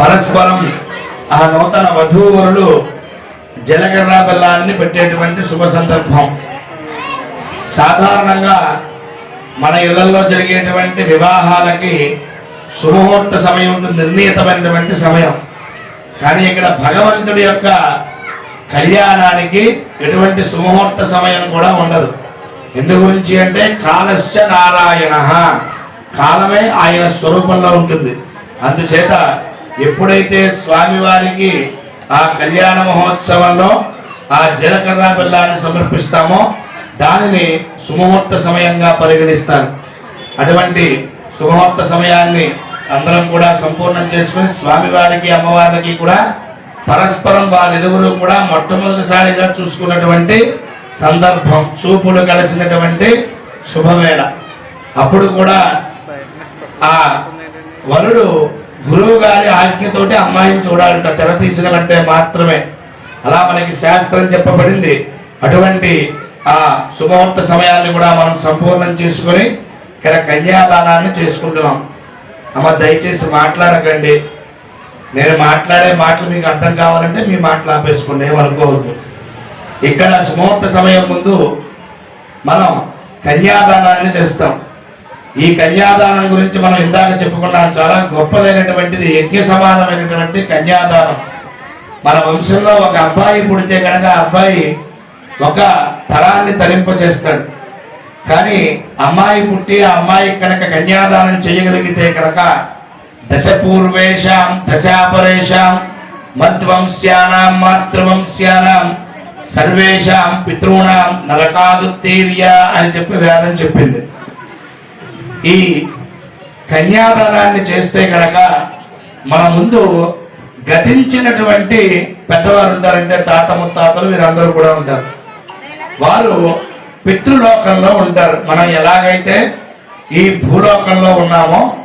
పరస్పరం ఆ నూతన వధూవరులు జలగర్ర బెల్లాన్ని పెట్టేటువంటి శుభ సందర్భం. సాధారణంగా మన ఇళ్ళలో జరిగేటువంటి వివాహాలకి శుభముహూర్త సమయం ఉంటుంది నిర్ణీతమైనటువంటి సమయం. కానీ ఇక్కడ భగవంతుడి యొక్క కళ్యాణానికి ఎటువంటి శుభముహూర్త సమయం కూడా ఉండదు. ఎందు గురించి అంటే కాలశ్చ నారాయణ. కాలమే ఆయన స్వరూపంలో ఉంటుంది. అందుచేత ఎప్పుడైతే స్వామివారికి ఆ కళ్యాణ మహోత్సవంలో ఆ జీలకర్ర బెల్లాన్ని సమర్పిస్తామో దానిని సుముహూర్త సమయంగా పరిగణిస్తారు. అటువంటి సుముహూర్త సమయాన్ని అందరం కూడా సంపూర్ణం చేసుకుని స్వామివారికి అమ్మవారికి కూడా పరస్పరం వారిరువురు కూడా మొట్టమొదటిసారిగా చూసుకున్నటువంటి సందర్భం చూపులు కలిసినటువంటి శుభవేళ. అప్పుడు కూడా ఆ వరుడు గురువు గారి ఆజ్ఞతోటి అమ్మాయిని చూడాలంట. తెర తీసిన కంటే మాత్రమే. అలా మనకి శాస్త్రం చెప్పబడింది. అటువంటి ఆ శుభవర్త సమయాన్ని కూడా మనం సంపూర్ణం చేసుకొని ఇక్కడ కన్యాదానాన్ని చేసుకుంటున్నాం. అమ్మ దయచేసి మాట్లాడకండి. నేను మాట్లాడే మాటలు మీకు అర్థం కావాలంటే మీ మాటలు ఆపేసుకోండి. ఏమనుకోవద్దు. ఇక్కడ సుముహూర్త సమయం ముందు మనం కన్యాదానాన్ని చేస్తాం. ఈ కన్యాదానం గురించి మనం ఇందాక చెప్పుకున్నాం చాలా గొప్పదైనటువంటిది యజ్ఞ సమానమైనటువంటి కన్యాదానం. మన వంశంలో ఒక అబ్బాయి పుడితే కనుక అబ్బాయి ఒక తరాన్ని తరింప చేస్తాడు. కానీ అమ్మాయి పుట్టి ఆ అమ్మాయి కనుక కన్యాదానం చేయగలిగితే కనుక దశ పూర్వేషాం దశాపరేషాం మధ్వంశ్యానాం మాతృవంశ్యానాం సర్వేషాం పితృణాం నరకాదుత్తీర్య అని చెప్పి వేదం చెప్పింది. ఈ కన్యాదానాన్ని చేస్తే కనుక మన ముందు గతించినటువంటి పెద్దవారు ఉంటారంటే తాత ముత్తాతలు వీరందరూ కూడా ఉంటారు. వారు పితృలోకంలో ఉంటారు. మనం ఎలాగైతే ఈ భూలోకంలో ఉన్నామో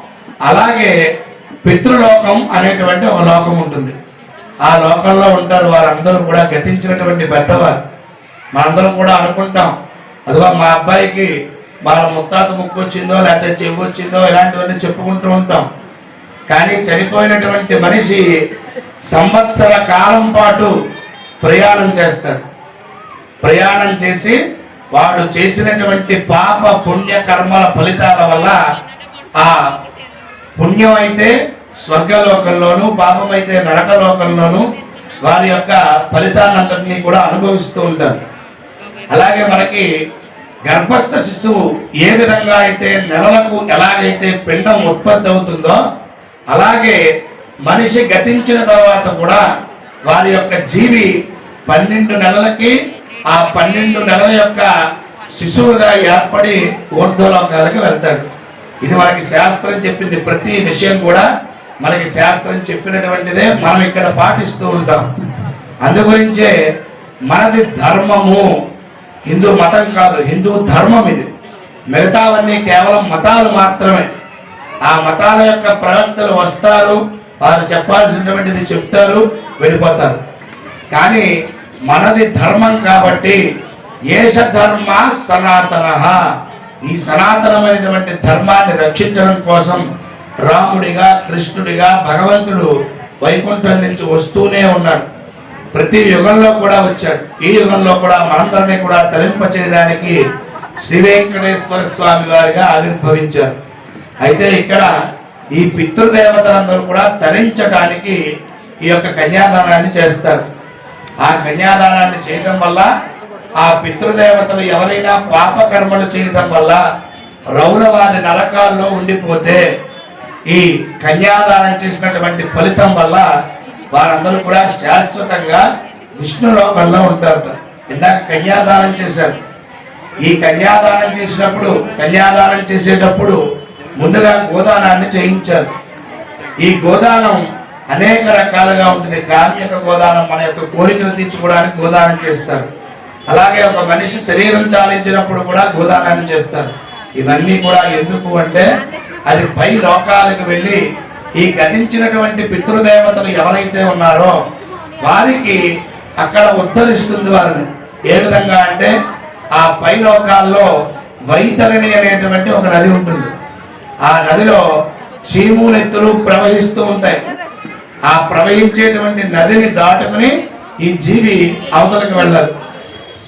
అలాగే పితృలోకం అనేటువంటి ఒక లోకం ఉంటుంది. ఆ లోకంలో ఉంటారు వారందరూ కూడా గతించినటువంటి పెద్దవారు. మనందరం కూడా అనుకుంటాం. అదిగో మా అబ్బాయికి వాళ్ళ ముత్తాత ముక్కు వచ్చిందో లేకపోతే చెవి వచ్చిందో ఇలాంటివన్నీ చెప్పుకుంటూ ఉంటాం. కానీ చనిపోయినటువంటి మనిషి సంవత్సర కాలం పాటు ప్రయాణం చేస్తాడు. ప్రయాణం చేసి వాడు చేసినటువంటి పాప పుణ్య కర్మల ఫలితాల వల్ల ఆ పుణ్యం అయితే స్వర్గలోకంలోను పాపం అయితే నరకలోకంలోను వారి యొక్క ఫలితాన్నంతటినీ కూడా అనుభవిస్తూ ఉంటారు. అలాగే మనకి గర్భస్థ శిశువు ఏ విధంగా అయితే నెలలకు ఎలాగైతే పిండం ఉత్పత్తి అవుతుందో అలాగే మనిషి గతించిన తర్వాత కూడా వారి యొక్క జీవి పన్నెండు నెలలకి ఆ పన్నెండు నెలల యొక్క శిశువుగా ఏర్పడి ఊర్ధ్వలోకాలకు వెళ్తాడు. ఇది మనకి శాస్త్రం చెప్పింది ప్రతి విషయం కూడా మనకి శాస్త్రం చెప్పినటువంటిదే మనం ఇక్కడ పాటిస్తూ ఉంటాం. అందు గురించే మనది ధర్మము. హిందూ మతం కాదు హిందూ ధర్మం ఇది. మిగతావన్నీ కేవలం మతాలు మాత్రమే. ఆ మతాల యొక్క ప్రవక్తలు వస్తారు వారు చెప్పాల్సినటువంటిది చెప్తారు వెళ్ళిపోతారు. కానీ మనది ధర్మం కాబట్టి ఏష ధర్మ సనాతన. ఈ సనాతనమైనటువంటి ధర్మాన్ని రక్షించడం కోసం రాముడిగా కృష్ణుడిగా భగవంతుడు వైకుంఠం నుంచి వస్తూనే ఉన్నాడు. ప్రతి యుగంలో కూడా వచ్చాడు. ఈ యుగంలో కూడా మనందరినీ కూడా తరింప చేయడానికి శ్రీ వెంకటేశ్వర స్వామి వారిగా ఆవిర్భవించారు. అయితే ఇక్కడ ఈ పితృదేవతలందరూ కూడా తరించడానికి ఈ యొక్క కన్యాదానాన్ని చేస్తారు. ఆ కన్యాదానాన్ని చేయడం వల్ల ఆ పితృదేవతలు ఎవరైనా పాపకర్మలు చేయడం వల్ల రౌరవాది నరకాల్లో ఉండిపోతే ఈ కన్యాదానం చేసినటువంటి ఫలితం వల్ల వారందరూ కూడా శాశ్వతంగా విష్ణు లోకంలో ఉంటారు. ఇందాక కన్యాదానం చేశారు. ఈ కన్యాదానం చేసినప్పుడు కన్యాదానం చేసేటప్పుడు ముందుగా గోదానాన్ని చేయించారు. ఈ గోదానం అనేక రకాలుగా ఉంటుంది. కార్మిక గోదానం మన యొక్క కోరికలు తీర్చుకోవడానికి గోదానం చేస్తారు. అలాగే ఒక మనిషి శరీరం చాలించినప్పుడు కూడా గోదానాన్ని చేస్తారు. ఇవన్నీ కూడా ఎందుకు అంటే అది పై లోకాలకు వెళ్ళి ఈ గతించినటువంటి పితృదేవతలు ఎవరైతే ఉన్నారో వారికి అక్కడ ఉద్ధరిస్తుంది వారిని. ఏ విధంగా అంటే ఆ పై లోకాల్లో వైతరిణి అనేటువంటి ఒక నది ఉంటుంది. ఆ నదిలో చీములెత్తులు ప్రవహిస్తూ ఉంటాయి. ఆ ప్రవహించేటువంటి నదిని దాటుకుని ఈ జీవి అవతలకు వెళ్ళదు.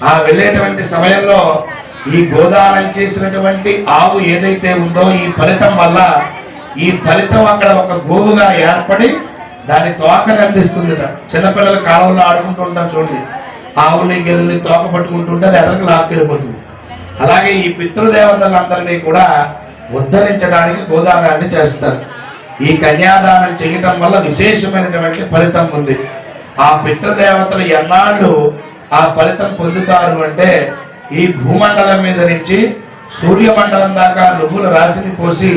ఆ వెళ్ళేటువంటి సమయంలో ఈ గోదానం చేసినటువంటి ఆవు ఏదైతే ఉందో ఈ ఫలితం వల్ల ఈ ఫలితం అక్కడ ఒక గోవుగా ఏర్పడి దాని తోకని అందిస్తుందిట. చిన్నపిల్లలు కాలంలో ఆడుకుంటూ ఉంటారు చూడండి. ఆవుని గెదుల్ని తోక పట్టుకుంటుంటే అది ఎదరికి లాక్కెళ్ళిపోతుంది. అలాగే ఈ పితృదేవతలందరినీ కూడా ఉద్ధరించడానికి గోదానాన్ని చేస్తారు. ఈ కన్యాదానం చేయటం వల్ల విశేషమైనటువంటి ఫలితం ఉంది. ఆ పితృదేవతలు ఎన్నాళ్ళు ఆ ఫలితం పొందుతారు అంటే ఈ భూమండలం మీద నుంచి సూర్యమండలం దాకా నువ్వుల రాశిని పోసి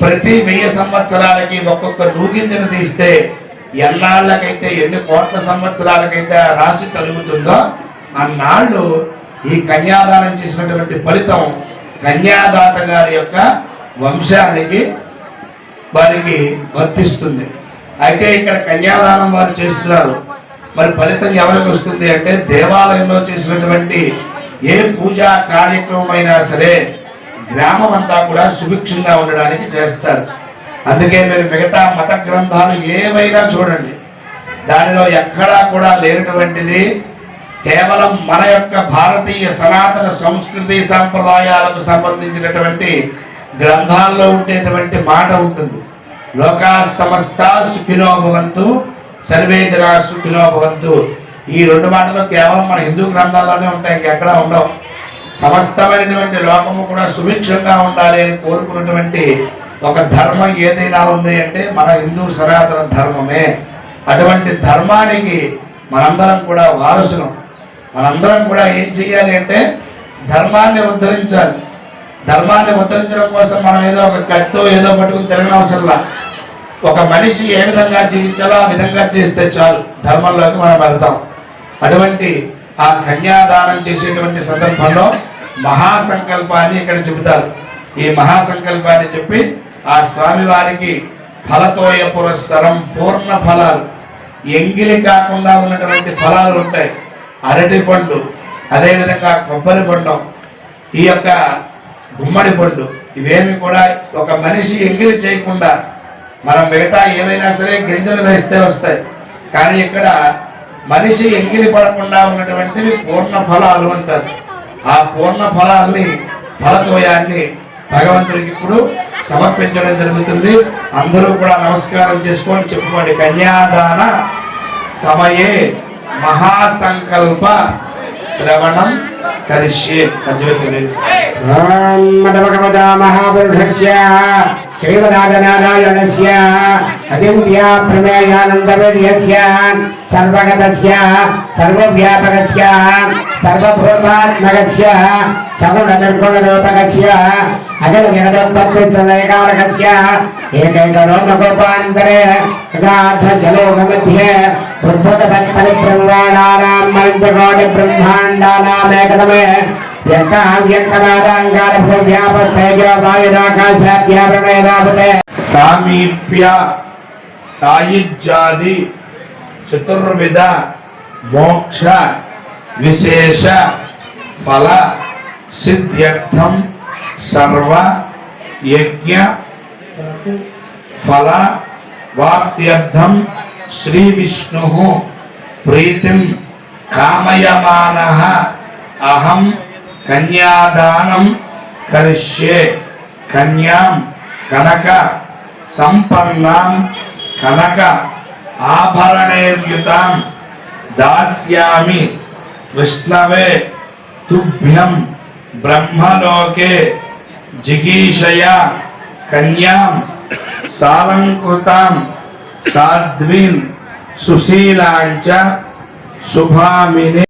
ప్రతి వెయ్యి సంవత్సరాలకి ఒక్కొక్క నూగింజను తీస్తే ఎన్నాళ్ళకైతే ఎన్ని కోట్ల సంవత్సరాలకైతే ఆ రాశి కలుగుతుందో అన్నాళ్ళు ఈ కన్యాదానం చేసినటువంటి ఫలితం కన్యాదాత గారి యొక్క వంశానికి వారికి వర్తిస్తుంది. అయితే ఇక్కడ కన్యాదానం వారు చేస్తున్నారు. మరి ఫలితం ఎవరికి వస్తుంది అంటే దేవాలయంలో చేసినటువంటి ఏ పూజా కార్యక్రమం అయినా సరే గ్రామం అంతా కూడా సుభిక్షంగా ఉండడానికి చేస్తారు. అందుకే మీరు మిగతా మత గ్రంథాలు ఏవైనా చూడండి. దానిలో ఎక్కడా కూడా లేనటువంటిది కేవలం మన యొక్క భారతీయ సనాతన సంస్కృతి సాంప్రదాయాలకు సంబంధించినటువంటి గ్రంథాల్లో ఉండేటువంటి మాట ఉంటుంది. లోకా సమస్త సుఖినోభవంతు సర్వే జనా సుఖినో భవంతు. ఈ రెండు మాటలు కేవలం మన హిందూ గ్రంథాల్లోనే ఉంటాయి ఇంకెక్కడా ఉండవు. సమస్తమైనటువంటి లోకము కూడా సుభిక్షంగా ఉండాలి అని కోరుకున్నటువంటి ఒక ధర్మం ఏదైనా ఉంది అంటే మన హిందూ సనాతన ధర్మమే. అటువంటి ధర్మానికి మనందరం కూడా వారసులం. మనందరం కూడా ఏం చెయ్యాలి అంటే ధర్మాన్ని ఉద్ధరించాలి. ధర్మాన్ని ఉద్ధరించడం కోసం మనం ఏదో ఒక కత్తో ఏదో పట్టుకుని తిరగనవసరంలా. ఒక మనిషి ఏ విధంగా జీవించాలో ఆ విధంగా చేస్తే చాలు. ధర్మంలోకి మనం వెళ్తాం. అటువంటి ఆ కన్యాదానం చేసేటువంటి సందర్భంలో మహాసంకల్పాన్ని ఇక్కడ చెబుతారు. ఈ మహాసంకల్పాన్ని చెప్పి ఆ స్వామివారికి ఫలతోయ పురస్సరం పూర్ణ ఫలాలు. ఎంగిలి కాకుండా ఉన్నటువంటి ఫలాలు ఉంటాయి. అరటి పండు అదేవిధంగా కొబ్బరి పండు ఈ యొక్క గుమ్మడి పండు. ఇవేమి కూడా ఒక మనిషి ఎంగిలి చేయకుండా మనం మిగతా ఏవైనా సరే గింజలు వేస్తే వస్తాయి. కానీ ఇక్కడ మనిషి ఎంగిలి పడకుండా ఉన్నటువంటివి పూర్ణ ఫలాలు అంటారు. ఆ పూర్ణ ఫలాల్ని ఫలద్వయాన్ని భగవంతుడికి ఇప్పుడు సమర్పించడం జరుగుతుంది. అందరూ కూడా నమస్కారం చేసుకొని చెప్పుకోండి. కన్యాదాన సమయే మహాసంకల్ప శ్రవణం కరిష్యే అద్వైతుడు మదమగమద మహాపురుషస్య శ్రీమదాగనారాయణస్య అచింత్యా ప్రమేయానందవేద్యస్య సర్వగతస్య సర్వవ్యాపకస్య సర్వభూతాత్మకస్య సగుణ నిర్గుణ రూపకస్య అఖిల జగదోత్పత్తి స్థలైకారకస్య ఏకైక లోకగోపాంతరే యథార్థ చలోక మధ్యే ఉద్భుత పత్పరి సర్వ యజ్ఞ ఫల వాప్త్యర్థం శ్రీ విష్ణు ప్రీతిం కామయమాన. అహం కన్యాదానం కరిష్యే. కన్యాం కనక సంపన్నాం కనక ఆభరణేర్యుతాం దాస్యామి విష్ణవే తుభ్యం బ్రహ్మలోకే. जिगीषया कन्यां सालङ्कृतां साध्वीं सुशीलाञ्च सुभामिने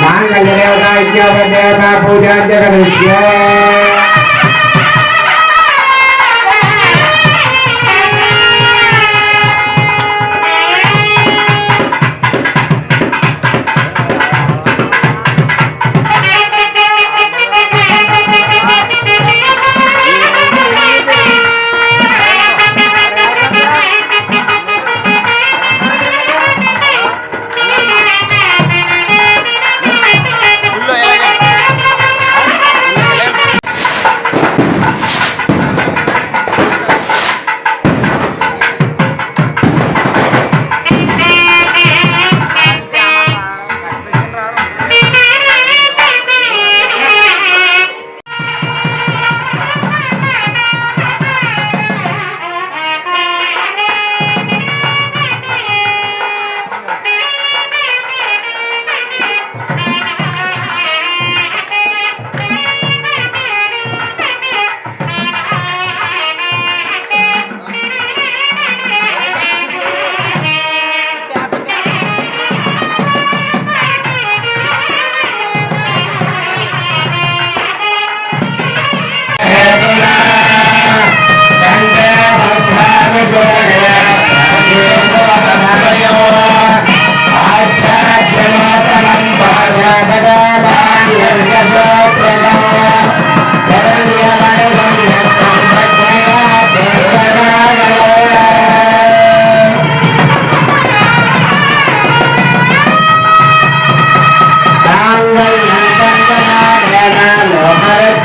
మాంగళ్యదేవతా యజ్ఞోపదేవతా పూజాంచ కరిష్య లోకరక్షణ ఆచార్యలోకనం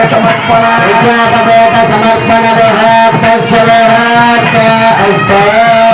మాంగళ్య సమర్పణ విజ్ఞాపవేత సమర్పణ అస్తా.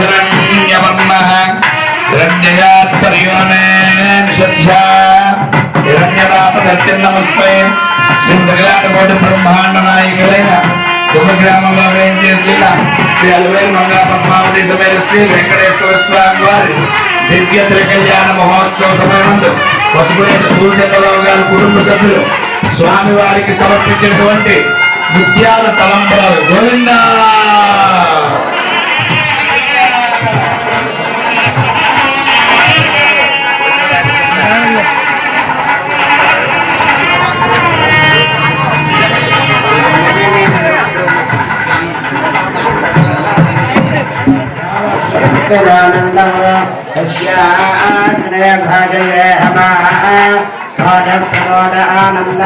హిరణ్యవర్ణః హిరణ్యయాత్ పరియోనే నిషధ్యా. హిరణ్యరాపదర్చిన్నమస్మై సింధగ్రాటకోటి బ్రహ్మాండ నాయకులైన దుర్గ్రామంలో వేం చేసిన శ్రీ అలవేలు మంగా పద్మావతి సమేత శ్రీ వెంకటేశ్వర స్వామి వారి దివ్య త్రికళ్యాణ మహోత్సవ సమయంలో గారి కుటుంబ సభ్యులు స్వామి వారికి సమర్పించినటువంటి ముత్యాల తలంపరాలు గోవింద. భాగయ హమా ఆనంద.